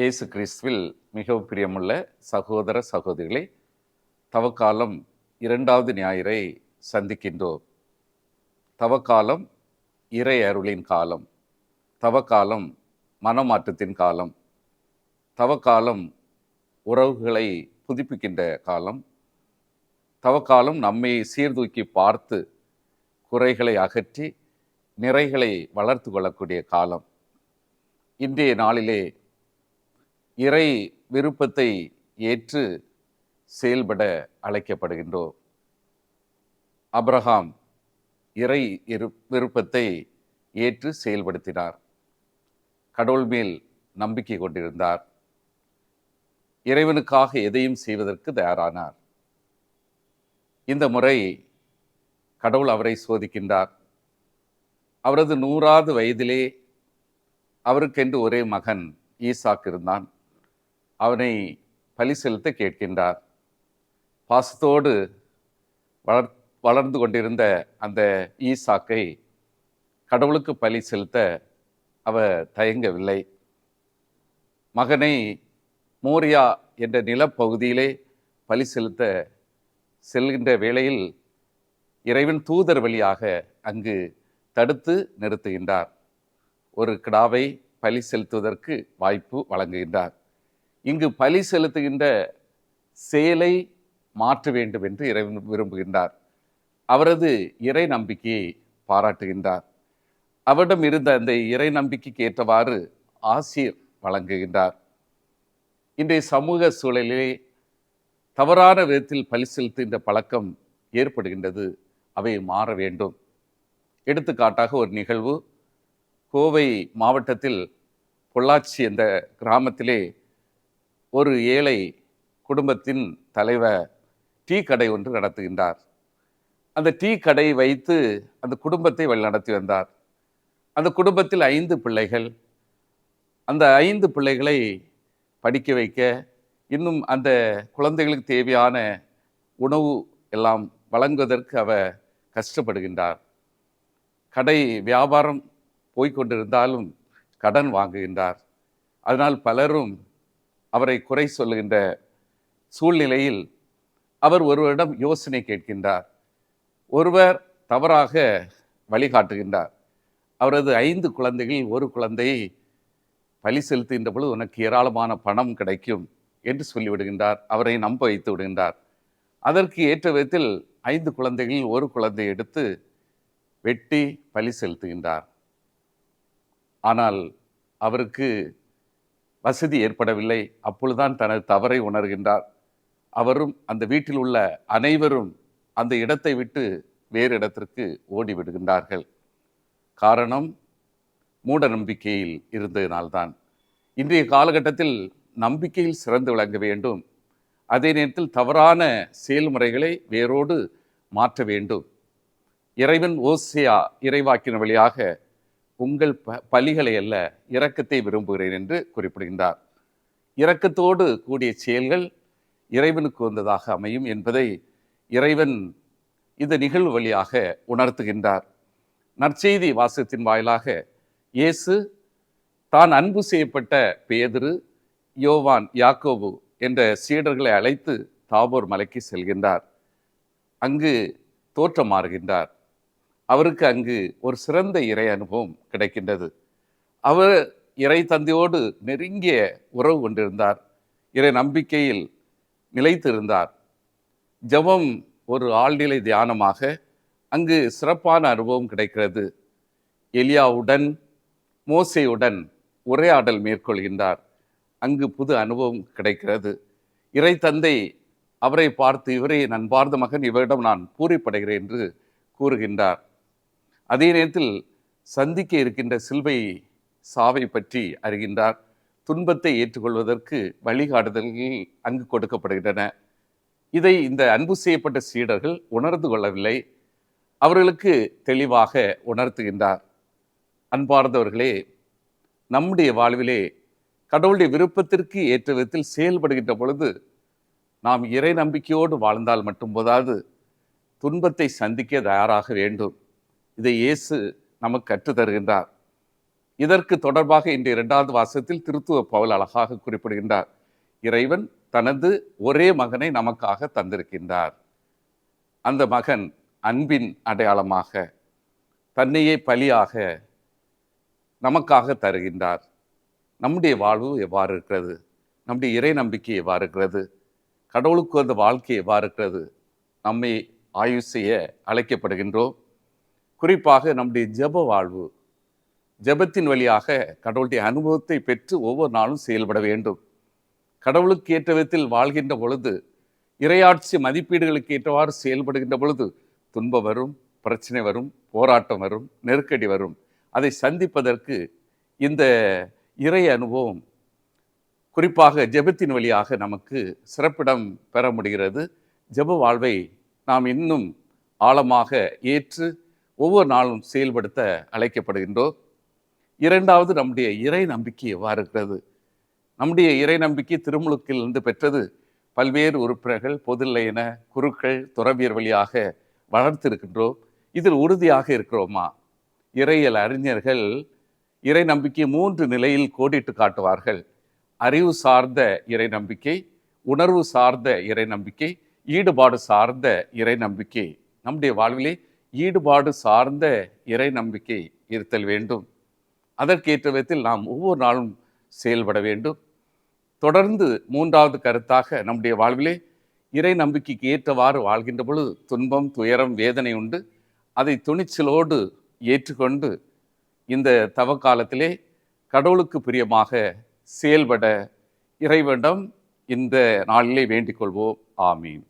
இயேசு கிறிஸ்துவில் மிகவும் பிரியமுள்ள சகோதர சகோதரிகளை தவக்காலம் இரண்டாவது ஞாயிறை சந்திக்கின்றோம். தவக்காலம் இறை அருளின் காலம். தவக்காலம் மனமாற்றத்தின் காலம். தவக்காலம் உறவுகளை புதுப்பிக்கின்ற காலம். தவக்காலம் நம்மை சீர்தூக்கி பார்த்து குறைகளை அகற்றி நிறைகளை வளர்த்து கொள்ளக்கூடிய காலம். இன்றைய நாளிலே இறை விருப்பத்தை ஏற்று செயல்பட அழைக்கப்படுகின்றோம். அப்ரஹாம் இறை இரு விருப்பத்தை ஏற்று செயல்படுத்தினார். கடவுள் மேல் நம்பிக்கை கொண்டிருந்தார். இறைவனுக்காக எதையும் செய்வதற்கு தயாரானார். இந்த முறை கடவுள் அவரை சோதிக்கின்றார். அவரது நூறாவது வயதிலே அவருக்கென்று ஒரே மகன் ஈசாக் இருந்தான். அவனை பலி செலுத்த கேட்கின்றார். பாசத்தோடு வளர் வளர்ந்து கொண்டிருந்த அந்த ஈசாக்கை கடவுளுக்கு பலி செலுத்த அவர் தயங்கவில்லை. மகனை மோரியா என்ற நிலப்பகுதியிலே பலி செலுத்த செல்கின்ற வேளையில் இறைவன் தூதர் வழியாக அங்கு தடுத்து நிறுத்துகின்றார். ஒரு கிடாவை பலி செலுத்துவதற்கு வாய்ப்பு வழங்குகின்றார். இங்கு பலி செலுத்துகின்ற செயலை மாற்ற வேண்டும் என்று இறைவன் விரும்புகின்றார். அவரது இறை நம்பிக்கையை பாராட்டுகின்றார். அவரிடம் இருந்த அந்த இறை நம்பிக்கைக்கு ஏற்றவாறு ஆசிர் வழங்குகின்றார். இன்றைய சமூக சூழலிலே தவறான விதத்தில் பலி செலுத்துகின்ற பழக்கம் ஏற்படுகின்றது. அவை மாற வேண்டும். எடுத்துக்காட்டாக ஒரு நிகழ்வு. கோவை மாவட்டத்தில் பொள்ளாச்சி என்ற கிராமத்திலே ஒரு ஏழை குடும்பத்தின் தலைவர் டீ கடை ஒன்று நடத்துகின்றார். அந்த டீ கடை வைத்து அந்த குடும்பத்தை வழிநடத்தி வந்தார். அந்த குடும்பத்தில் ஐந்து பிள்ளைகள். அந்த ஐந்து பிள்ளைகளை படிக்க வைக்க இன்னும் அந்த குழந்தைகளுக்கு தேவையான உணவு எல்லாம் வழங்குவதற்கு அவர் கஷ்டப்படுகின்றார். கடை வியாபாரம் போய்கொண்டிருந்தாலும் கடன் வாங்குகின்றார். அதனால் பலரும் அவரை குறை சொல்லுகின்ற சூழ்நிலையில் அவர் ஒருவரிடம் யோசனை கேட்கின்றார். ஒருவர் தவறாக வழிகாட்டுகின்றார். அவரது ஐந்து குழந்தைகள் ஒரு குழந்தையை பலி செலுத்துகின்ற பொழுது உனக்கு ஏராளமான பணம் கிடைக்கும் என்று சொல்லிவிடுகின்றார். அவரை நம்ப வைத்து விடுகின்றார். அதற்கு ஏற்ற விதத்தில் ஐந்து குழந்தைகளில் ஒரு குழந்தை எடுத்து வெட்டி பலி செலுத்துகின்றார். ஆனால் அவருக்கு வசதி ஏற்படவில்லை. அப்பொழுதுதான் தனது தவறை உணர்கின்றார். அவரும் அந்த வீட்டில் உள்ள அனைவரும் அந்த இடத்தை விட்டு வேறு இடத்திற்கு ஓடிவிடுகின்றார்கள். காரணம் மூட நம்பிக்கையில் இருந்ததினால்தான். இன்றைய காலகட்டத்தில் நம்பிக்கையில் சிறந்து விளங்க வேண்டும். அதே நேரத்தில் தவறான செயல்முறைகளை வேரோடு மாற்ற வேண்டும். இறைவன் ஓசியா இறைவாக்கின வழியாக உங்கள் ப பலிகளை அல்ல இரக்கத்தை விரும்புகிறேன் என்று குறிப்பிடுகின்றார். இரக்கத்தோடு கூடிய செயல்கள் இறைவனுக்கு வந்ததாக அமையும் என்பதை இறைவன் இந்த நிகழ்வு வழியாக உணர்த்துகின்றார். நற்செய்தி வாசகத்தின் வாயிலாக இயேசு தான் அன்பு செய்யப்பட்ட பேதுரு யோவான் யாக்கோபு என்ற சீடர்களை அழைத்து தாபோர் மலைக்கு செல்கின்றார். அங்கு தோற்றமாறுகின்றார் அவருக்கு அங்கு ஒரு சிறந்த இறை அனுபவம் கிடைக்கின்றது. அவர் இறை தந்தையோடு நெருங்கிய உறவு கொண்டிருந்தார். இறை நம்பிக்கையில் நிலைத்திருந்தார். ஜெபம் ஒரு ஆழ்நிலை தியானமாக அங்கு சிறப்பான அனுபவம் கிடைக்கிறது. எலியாவுடன் மோசையுடன் உரையாடல் மேற்கொள்கின்றார். அங்கு புது அனுபவம் கிடைக்கிறது. இறை தந்தை அவரை பார்த்து இவரை நண்பார்ந்த மகன் இவரிடம் நான் பூரிப்படைகிறேன் என்று கூறுகின்றார். அதே நேரத்தில் சந்திக்க இருக்கின்ற சில்வை சாவை பற்றி அறிகின்றார். துன்பத்தை ஏற்றுக்கொள்வதற்கு வழிகாட்டுதல்கள் அங்கு கொடுக்கப்படுகின்றன. இதை இந்த அன்பு செய்யப்பட்ட சீடர்கள் உணர்ந்து கொள்ளவில்லை. அவர்களுக்கு தெளிவாக உணர்த்துகின்றார். அன்பார்ந்தவர்களே நம்முடைய வாழ்விலே கடவுளுடைய விருப்பத்திற்கு ஏற்ற விதத்தில் செயல்படுகின்ற பொழுது நாம் இறை நம்பிக்கையோடு வாழ்ந்தால் மட்டும் போதாது. துன்பத்தை சந்திக்க தயாராக வேண்டும். இதை இயேசு நமக்கு கற்றுத் தருகின்றார். இதற்கு தொடர்பாக இன்றைய இரண்டாவது வாசத்தில் திருத்துவ பவுல் அழகாக குறிப்பிடுகின்றார். இறைவன் தனது ஒரே மகனை நமக்காக தந்திருக்கின்றார். அந்த மகன் அன்பின் அடையாளமாக தன்னையே பலியாக நமக்காக தருகின்றார். நம்முடைய வாழ்வு எவ்வாறு இருக்கிறது? நம்முடைய இறை நம்பிக்கை எவ்வாறு இருக்கிறது? கடவுளுக்கு அந்த வாழ்க்கை எவ்வாறு இருக்கிறது? நம்மை ஆய்வு செய்ய அழைக்கப்படுகின்றோம். குறிப்பாக நம்முடைய ஜப வாழ்வு. ஜெபத்தின் வழியாக கடவுளுடைய அனுபவத்தை பெற்று ஒவ்வொரு நாளும் செயல்பட வேண்டும். கடவுளுக்கு ஏற்ற விதத்தில் வாழ்கின்ற பொழுது இரையாட்சி மதிப்பீடுகளுக்கு ஏற்றவாறு செயல்படுகின்ற பொழுது துன்பம் வரும் பிரச்சனை வரும் போராட்டம் வரும் நெருக்கடி வரும். அதை சந்திப்பதற்கு இந்த இறை அனுபவம் குறிப்பாக ஜெபத்தின் வழியாக நமக்கு சிறப்பிடம் பெற முடிகிறது. ஜெப வாழ்வை நாம் இன்னும் ஆழமாக ஏற்று ஒவ்வொரு நாளும் செயல்படுத்த அழைக்கப்படுகின்றோம் இரண்டாவது நம்முடைய இறை நம்பிக்கை எவ்வாறு இருக்கிறது? நம்முடைய இறை நம்பிக்கை திருமுழுக்கிலிருந்து பெற்றது பல்வேறு உறுப்பினர்கள் பொதுநிலையின குருக்கள் துறவியர் வழியாக வளர்த்திருக்கின்றோம் இதில் உறுதியாக இருக்கிறோமா? இறையல் அறிஞர்கள் இறை நம்பிக்கை மூன்று நிலையில் கோடிட்டு காட்டுவார்கள். அறிவு சார்ந்த இறை நம்பிக்கை உணர்வு சார்ந்த இறை நம்பிக்கை ஈடுபாடு சார்ந்த இறை நம்பிக்கை. நம்முடைய வாழ்விலே ஈடுபாடு சார்ந்த இறை நம்பிக்கை இருத்தல் வேண்டும். அதற்கேற்ற விதத்தில் நாம் ஒவ்வொரு நாளும் செயல்பட வேண்டும். தொடர்ந்து மூன்றாவது கருத்தாக நம்முடைய வாழ்விலே இறை நம்பிக்கைக்கு ஏற்றவாறு வாழ்கின்ற பொழுது துன்பம் துயரம் வேதனை உண்டு. அதை துணிச்சலோடு ஏற்றுக்கொண்டு இந்த தவ காலத்திலே கடவுளுக்கு பிரியமாக செயல்பட இறைவனிடம் இந்த நாளிலே வேண்டிக் கொள்வோம். ஆமீன்.